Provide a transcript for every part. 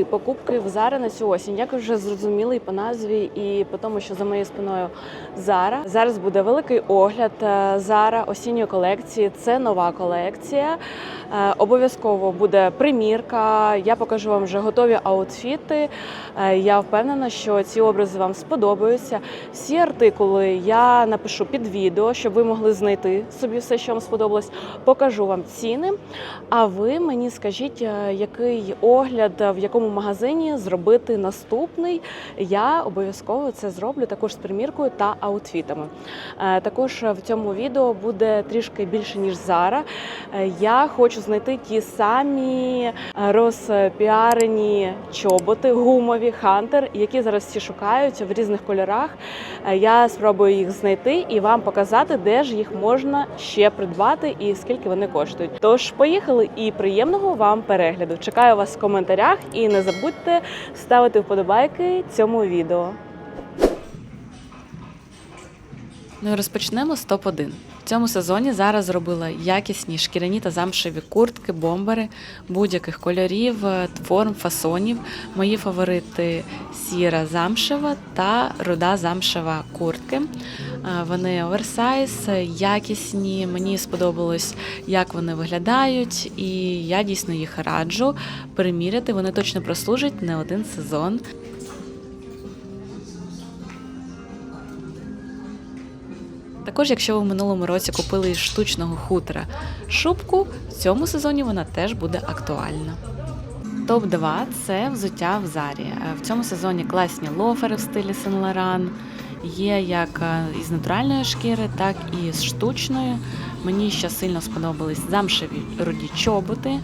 Топ-3 покупки в Zara на цю осінь. Як вже зрозуміли і по назві, і по тому, що за моєю спиною Zara. Зараз буде великий огляд е, Zara осінньої колекції. Це нова колекція. Е, Обов'язково буде примірка. Я покажу вам вже готові аутфіти. Е, Я впевнена, що ці образи вам сподобаються. Всі артикули я напишу під відео, щоб ви могли знайти собі все, що вам сподобалось. Покажу вам ціни. А ви мені скажіть, який огляд в якому магазині зробити наступний. Я обов'язково це зроблю також з приміркою та аутфітами. Е, Також в цьому відео буде трішки більше ніж зараз. Я хочу знайти ті самі е, розпіарені чоботи, гумові хантер, які зараз всі шукають в різних кольорах. Е, Я спробую їх знайти і вам показати, де ж їх можна ще придбати і скільки вони коштують. Тож поїхали і приємного вам перегляду. Чекаю вас в коментарях і не забудьте ставити вподобайки цьому відео. Ну і розпочнемо з топ-1. В цьому сезоні зараз зробила якісні шкіряні та замшеві куртки, бомбери будь-яких кольорів, е, форм, фасонів. Мої фаворити сіра замшева та руда замшева куртки. Е, Вони оверсайз, якісні. Мені сподобалось, як вони виглядають, і я дійсно їх раджу приміряти. Вони точно прослужать не один сезон. Також, якщо ви в минулому році купили із штучного хутра шубку, в цьому сезоні вона теж буде актуальна. Топ 2 це взуття в зарі. Е, В цьому сезоні класні лофери в стилі Laurent. Є як е, із натуральної шкіри, так і з штучної. Мені ще сильно сподобались замшеві руді чоботи,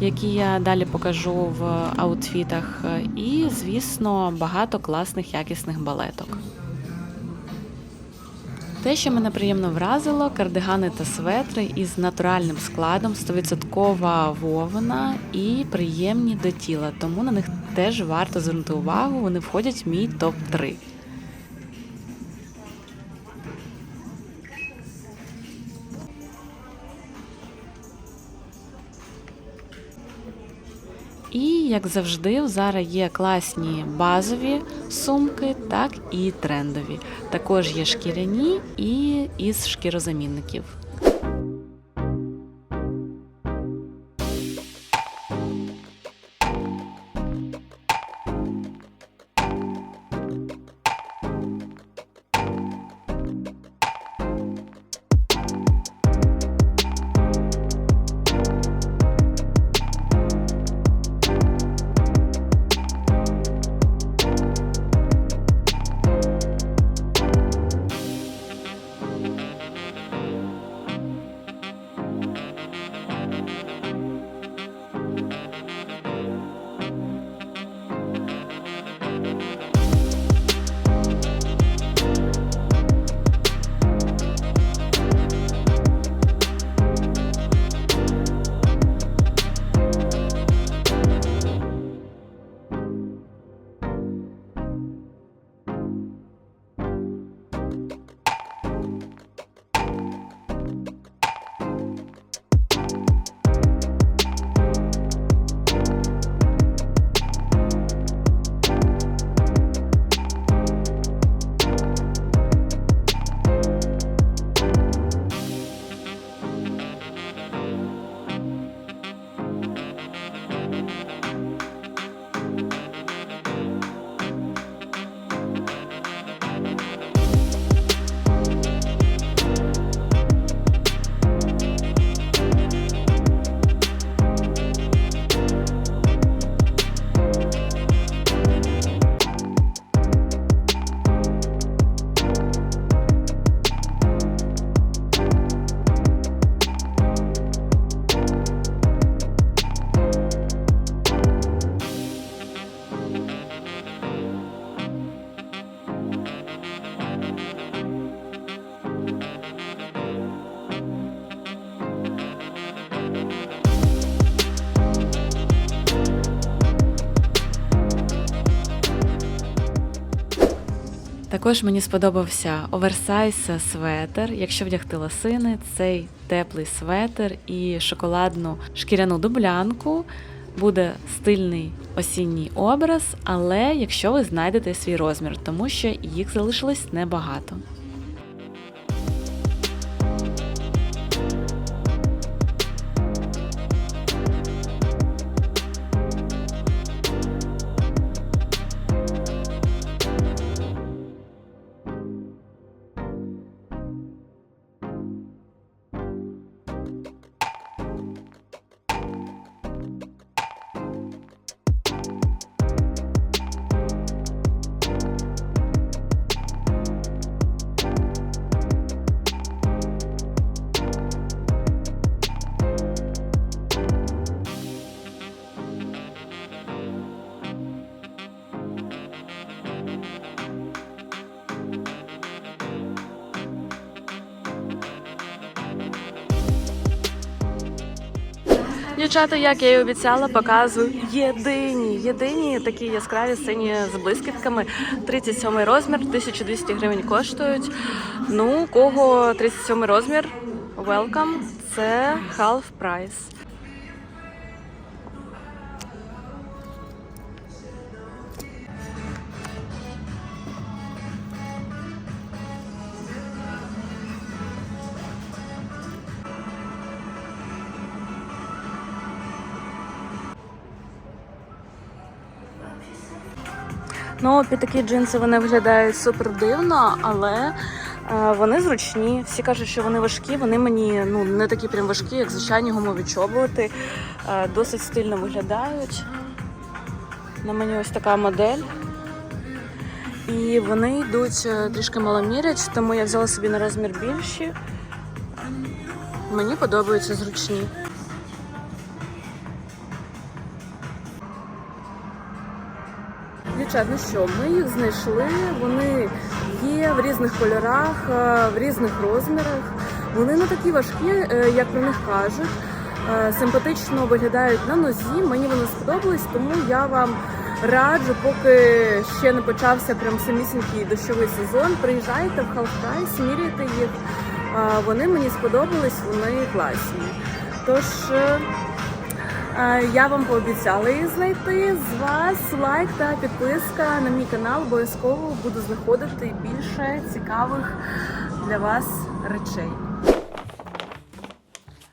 які я далі покажу в аутфітах. Е, І, звісно, багато класних якісних балеток. Те, що мене приємно вразило, кардигани та светри із натуральним складом, 100% вовна і приємні до тіла, тому на них теж варто звернути увагу. Вони входять в мій топ 3 І як завжди, Zara є класні базові сумки, так і трендові. Також є шкіряні і із шкірозамінників. Також мені сподобався оверсайз светер. Якщо вдягти лосини, цей теплий светр і шоколадну шкіряну дублянку буде стильний осінній образ, але якщо ви знайдете свій розмір, тому що їх залишилось небагато. Дівчата, як я і обіцяла, показую єдині, єдині такі яскраві сині з блискітками. 37 розмір, 1200 гривень коштують. Ну, кого 37 розмір, welcome, це half price. Ну, під такі джинси вони виглядають супер дивно, але е, вони зручні. Всі кажуть, що вони важкі. Вони мені ну не такі прям важкі, як звичайні гумові чоботи. Е, досить стильно виглядають. На мені ось така модель. І вони йдуть е, трішки маломірять, тому я взяла собі на розмір більші. Мені подобаються зручні. Дівчат, ну що, ми їх знайшли. Вони є в різних кольорах, е, в різних розмірах. Вони не такі важкі, е, як про них кажуть. Е, Симпатично виглядають на нозі. Мені вони сподобались, тому я вам раджу, поки ще не почався прям самісінький дощовий сезон. Приїжджайте в Half Price, міряйте їх. Вони мені сподобались, вони класні. Тож. Я вам пообіцяла її знайти. З вас лайк та підписка на мій канал. Обов'язково буду знаходити більше цікавих для вас речей.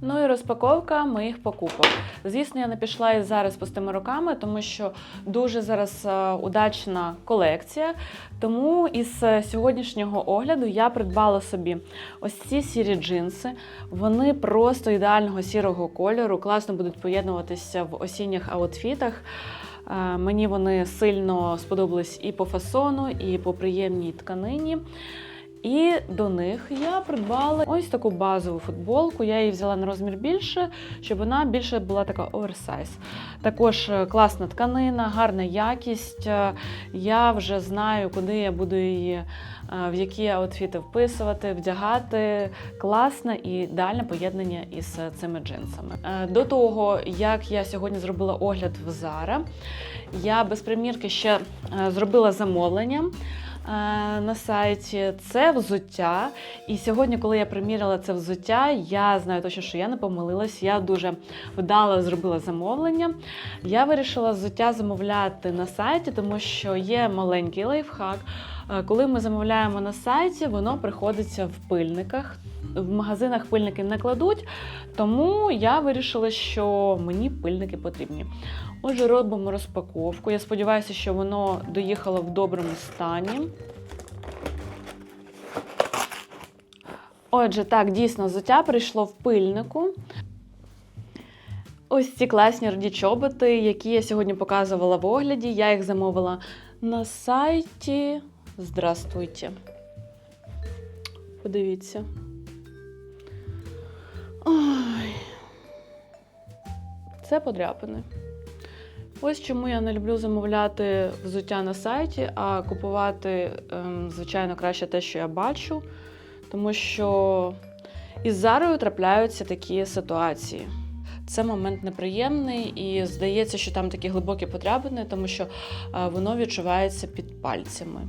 Ну і розпаковка моїх покупок. Звісно, я не пішла із зараз пустими руками, тому що дуже зараз е, удачна колекція. Тому із е, сьогоднішнього огляду я придбала собі ось ці сірі джинси. Вони просто ідеального сірого кольору, класно будуть поєднуватися в осінніх аутфітах. Е, Мені вони сильно сподобались і по фасону, і по приємній тканині. І до них я придбала ось таку базову футболку. Я її взяла на розмір більше, щоб вона більше була така оверсайз. Також е, класна тканина, гарна якість. Е, Я вже знаю, куди я буду її, е, в які аутфіти вписувати, вдягати. Класне і ідеальне поєднання із цими джинсами. До того, як я сьогодні зробила огляд в Zara, я без примірки ще зробила замовлення на сайті. Це взуття. І сьогодні, коли я приміряла це взуття, я знаю точно, що я не помилилась. Я дуже вдало зробила замовлення. Я вирішила взуття замовляти на сайті, тому що є маленький лайфхак. Е, Коли ми замовляємо на сайті, воно приходиться в пильниках. В магазинах пильники не кладуть, тому я вирішила, що мені пильники потрібні. Отже, робимо розпаковку. Я сподіваюся, що воно доїхало в доброму стані. Отже, так, дійсно, взуття прийшло в пильнику. Ось ці класні раді чоботи, які я сьогодні показувала в огляді. Я їх замовила на сайті. Здравствуйте. Подивіться. Ой. Це подряпини. Ось чому я не люблю замовляти взуття на сайті, а купувати, ем, звичайно, краще те, що я бачу. Тому що із зарою трапляються такі ситуації. Це момент неприємний і здається, що там такі глибокі подряпини, тому що е, воно відчувається під пальцями.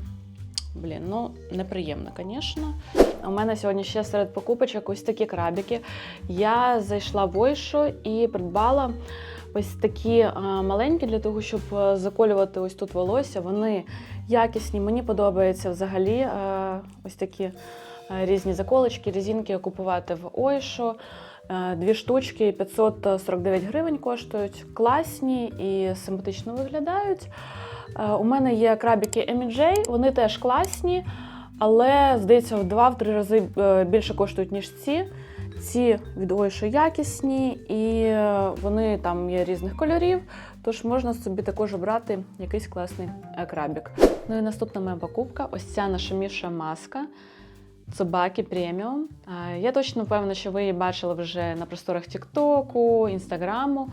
Блін, ну неприємно, звісно. У мене сьогодні ще серед покупочок ось такі крабики. Я зайшла в Ойшо і придбала ось такі е, маленькі для того, щоб е, заколювати ось тут волосся. Вони якісні. Мені подобається взагалі е, ось такі різні заколочки, різинки купувати в Ойшо. Е, Дві штучки 549 гривень коштують. Класні і симпатично виглядають. Е, У мене є крабіки MJ, вони теж класні, але здається, в 2-3 рази е, більше коштують, ніж ці. Ці від якісні, і вони там є різних кольорів, тож можна собі також обрати якийсь класний крабік. Ну і наступна моя покупка ось ця наша маска. Цубакі преміум. Я точно певна, що ви її бачили вже на просторах Тіктоку, Інстаграму,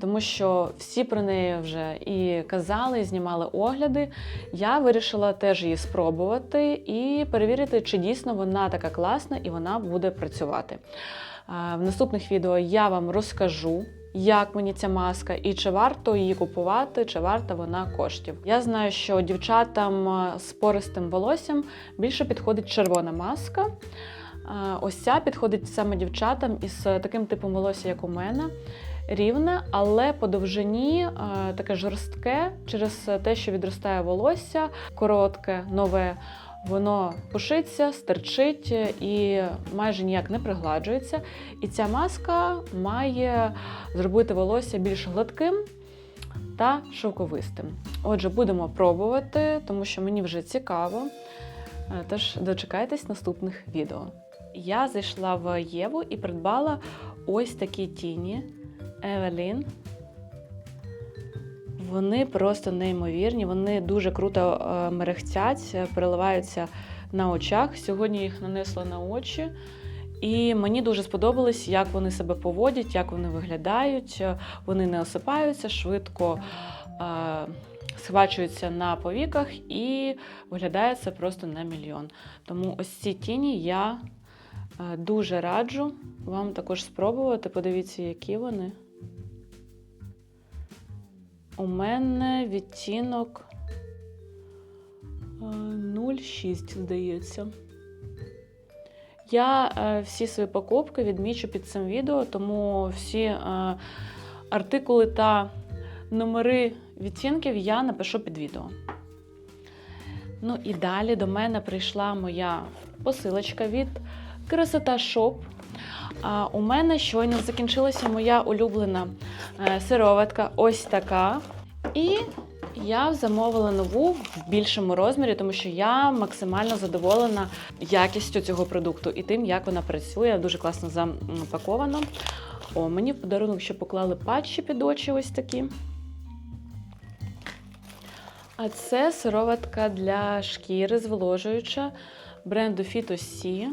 тому що всі про неї вже і казали, і знімали огляди. Я вирішила теж її спробувати і перевірити, чи дійсно вона така класна і вона буде працювати. В наступних відео я вам розкажу. Як мені ця маска, і чи варто її купувати, чи варта вона коштів? Я знаю, що дівчатам е, з пористим волоссям більше підходить червона маска. Е, Ось ця підходить саме дівчатам із таким типом волосся, як у мене. Рівне, але по довжині е, таке жорстке через те, що відростає волосся, коротке, нове. Воно пушиться, стерчить і майже ніяк не пригладжується. І ця маска має зробити волосся більш гладким та шовковистим. Отже, будемо пробувати, тому що мені вже цікаво. Е, Тож дочекайтесь наступних відео. Я зайшла в Єву і придбала ось такі тіні Евелін. Вони просто неймовірні, вони дуже круто е, мерехтять, е, переливаються на очах. Сьогодні їх нанесла на очі. І мені дуже сподобалось, як вони себе поводять, як вони виглядають. Е, Вони не осипаються, швидко е, схвачуються на повіках і виглядає це просто на мільйон. Тому ось ці тіні я дуже раджу вам також спробувати. Подивіться, які вони. У мене відтінок е, 0,6, здається. Я е, всі свої покупки відмічу під цим відео, тому всі е, артикули та номери відтінків я напишу під відео. Ну і далі до мене прийшла моя посилочка від Красота Шоп. А у мене щойно закінчилася моя улюблена е, сироватка, ось така. І я замовила нову в більшому розмірі, тому що я максимально задоволена якістю цього продукту і тим, як вона працює. Дуже класно запаковано. О, мені в подарунок ще поклали патчі під очі ось такі. А це сироватка для шкіри зволожуюча бренду Phyto-C.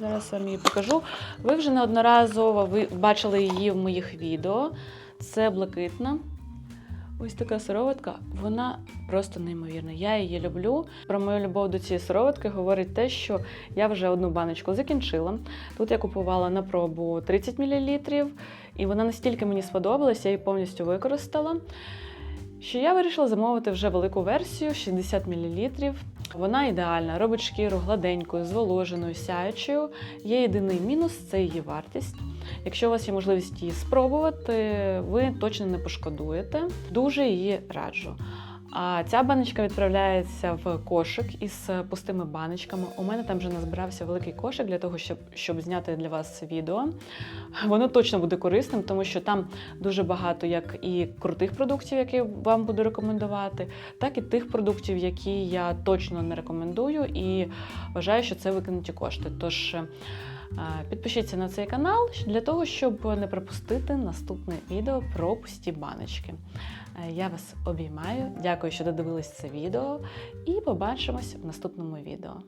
Зараз вам її покажу. Ви вже неодноразово бачили її в моїх відео. Це блакитна. Ось така сироватка, вона просто неймовірна. Я її люблю. Про мою любов до цієї сироватки говорить те, що я вже одну баночку закінчила. Тут я купувала на пробу 30 мл, і вона настільки мені сподобалась, я її повністю використала. Що я вирішила замовити вже велику версію 60 мл. Вона ідеальна, робить шкіру гладенькою, зволоженою, сяючою. Є єдиний мінус це її вартість. Якщо у вас є можливість її спробувати, ви точно не пошкодуєте. Дуже її раджу. А ця баночка відправляється в кошик із пустими баночками. У мене там вже назбирався великий кошик для того, щоб, щоб зняти для вас відео. Воно точно буде корисним, тому що там дуже багато як і крутих продуктів, які вам буду рекомендувати, так і тих продуктів, які я точно не рекомендую, і вважаю, що це викинуті кошти. Тож підпишіться на цей канал для того, щоб не пропустити наступне відео про пусті баночки. Е, Я вас обіймаю. Дякую, що додивились це відео, і побачимось в наступному відео.